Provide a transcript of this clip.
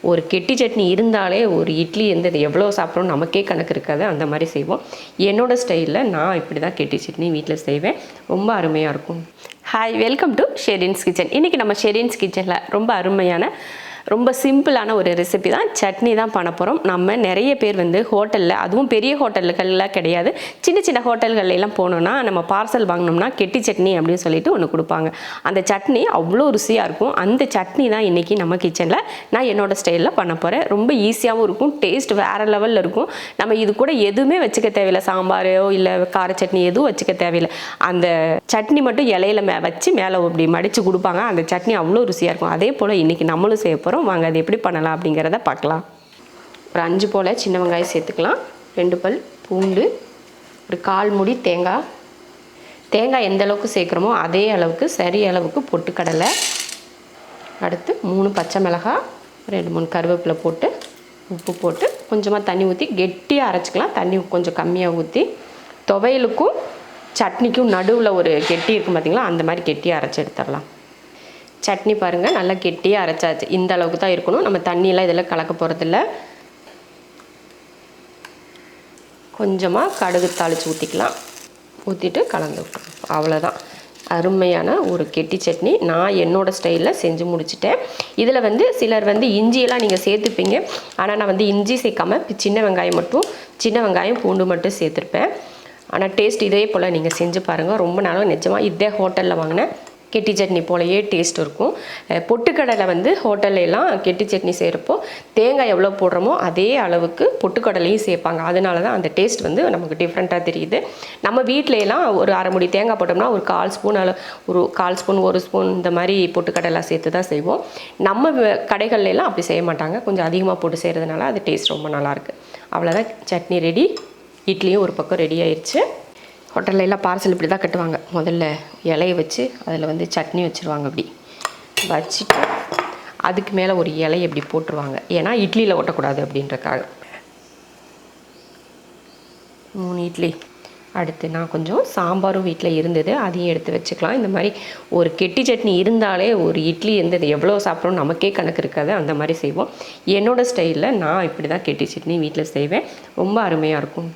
ஒரு கெட்டி சட்னி இருந்தாலே ஒரு இட்லி எந்த எவ்வளோ சாப்பிட்றோம் நமக்கே கணக்கு இருக்காது. அந்த மாதிரி செய்வோம். என்னோட ஸ்டைலில் நான் இப்படி தான் கெட்டி சட்னி வீட்டில் செய்வேன். ரொம்ப அருமையாக இருக்கும். Hi welcome to Sherin's kitchen இன்றைக்கி நம்ம ஷெரின்ஸ் கிச்சனில் ரொம்ப அருமையான ரொம்ப சிம்பிளான ஒரு ரெசிபி தான். சட்னி தான் பண்ண போகிறோம் நம்ம நிறைய பேர் வந்து ஹோட்டலில் அதுவும் பெரிய ஹோட்டல்கள்லாம் கிடையாது. சின்ன சின்ன ஹோட்டல்கள்ல எல்லாம் போனோம்னா நம்ம பார்சல் வாங்கினோம்னா கெட்டி சட்னி அப்படின்னு சொல்லிட்டு ஒன்று கொடுப்பாங்க. அந்த சட்னி அவ்வளோ ருசியாக இருக்கும். அந்த சட்னி தான் இன்றைக்கி நம்ம கிச்சனில் நான் என்னோட ஸ்டைலில் பண்ண போகிறேன் ரொம்ப ஈஸியாகவும் இருக்கும். டேஸ்ட் வேறு லெவலில் இருக்கும். நம்ம இது கூட எதுவுமே வச்சுக்க தேவையில்லை. சாம்பாரோ இல்லை கார சட்னி எதுவும் வச்சுக்க தேவையில்லை. அந்த சட்னி மட்டும் இலையில மே வச்சு மேலே அப்படி மடித்து கொடுப்பாங்க. அந்த சட்னி அவ்வளோ ருசியாக இருக்கும். அதே போல் இன்றைக்கி நம்மளும் செய்ய போகிறோம் வாங்க அது எப்படி பண்ணலாம் அப்படிங்கிறத பார்க்கலாம். ஒரு அஞ்சு போல் சின்ன வெங்காயம் சேர்த்துக்கலாம். ரெண்டு பல் பூண்டு ஒரு கால் முடி தேங்காய். தேங்காய் எந்த அளவுக்கு சேர்க்குறோமோ அதே அளவுக்கு சரி அளவுக்கு பொட்டுக்கடலை அடுத்து மூணு பச்சை மிளகாய் ரெண்டு மூணு கருவேப்பிலை போட்டு உப்பு போட்டு கொஞ்சமாக தண்ணி ஊற்றி கெட்டியாக அரைச்சிக்கலாம். தண்ணி கொஞ்சம் கம்மியாக ஊற்றி துவையலுக்கும் சட்னிக்கும் நடுவில் ஒரு கெட்டி இருக்கும் பார்த்தீங்களா அந்த மாதிரி கெட்டியாக அரைச்சி எடுத்துடலாம். சட்னி பாருங்கள் நல்லா கெட்டியாக அரைச்சாச்சு. இந்த அளவுக்கு தான் இருக்கணும். நம்ம தண்ணியெல்லாம் இதில் கலக்க போகிறதில்ல கொஞ்சமாக கடுகு தாளித்து ஊற்றிக்கலாம் ஊற்றிட்டு கலந்து விட்டுறோம். அவ்வளோதான் அருமையான ஒரு கெட்டி சட்னி. நான் என்னோடய ஸ்டைலில் செஞ்சு முடிச்சிட்டேன். இதில் வந்து சிலர் வந்து இஞ்சியெல்லாம் நீங்கள் சேர்த்துப்பீங்க. ஆனால் நான் வந்து இஞ்சி சேர்க்காமல் சின்ன வெங்காயம் மட்டும் சின்ன வெங்காயம் பூண்டு மட்டும் சேர்த்துருப்பேன். ஆனால் டேஸ்ட் இதே போல் நீங்கள் செஞ்சு பாருங்கள் ரொம்ப நாளும் நிஜமாக இதே ஹோட்டலில் வாங்கினேன். கெட்டி சட்னி போலயே டேஸ்ட் இருக்கும். பொட்டுக்கடலை வந்து ஹோட்டல்லாம் கெட்டி சட்னி செய்கிறப்போ தேங்காய் எவ்வளோ போடுறோமோ அதே அளவுக்கு பொட்டுக்கடலையும் சேர்ப்பாங்க. அதனால தான் அந்த டேஸ்ட் வந்து நமக்கு டிஃப்ரெண்ட்டாக தெரியுது. நம்ம வீட்டிலலாம் ஒரு அரை முடி தேங்காய் போட்டோம்னா ஒரு கால் ஸ்பூன் அளவு ஒரு கால் ஸ்பூன் ஒரு ஸ்பூன் இந்த மாதிரி பொட்டுக்கடலை சேர்த்து தான் செய்வோம். நம்ம வ- அப்படி செய்ய மாட்டாங்க. கொஞ்சம் அதிகமாக போட்டு செய்கிறதுனால அது டேஸ்ட் ரொம்ப நல்லாயிருக்கு அவ்வளோதான் சட்னி ரெடி இட்லியும் ஒரு பக்கம் ரெடி ஆயிடுச்சு ஹோட்டல்ல எல்லாம் பார்சல் இப்படி தான் கட்டுவாங்க. முதல்ல இலையை வச்சு அதில் வந்து சட்னி வச்சுருவாங்க அப்படி. வச்சுட்டு அதுக்கு மேலே ஒரு இலையை இப்படி போட்டுருவாங்க. ஏன்னா இட்லியில் ஒட்டக்கூடாது அப்படின்றக்காக. மூணு இட்லி. அடுத்து நான் கொஞ்சம் சாம்பாரும் வீட்டில் இருந்தது. அதையும் எடுத்து வச்சுக்கலாம். இந்த மாதிரி ஒரு கெட்டி சட்னி இருந்தாலே ஒரு இட்லி இருந்தது எவ்வளோ சாப்பிட்றோம் நமக்கே கணக்கு இருக்காது. அந்த மாதிரி செய்வோம். என்னோடய ஸ்டைலில் நான் இப்படி தான் கெட்டி சட்னி வீட்டில் செய்வேன். ரொம்ப அருமையாக இருக்கும்.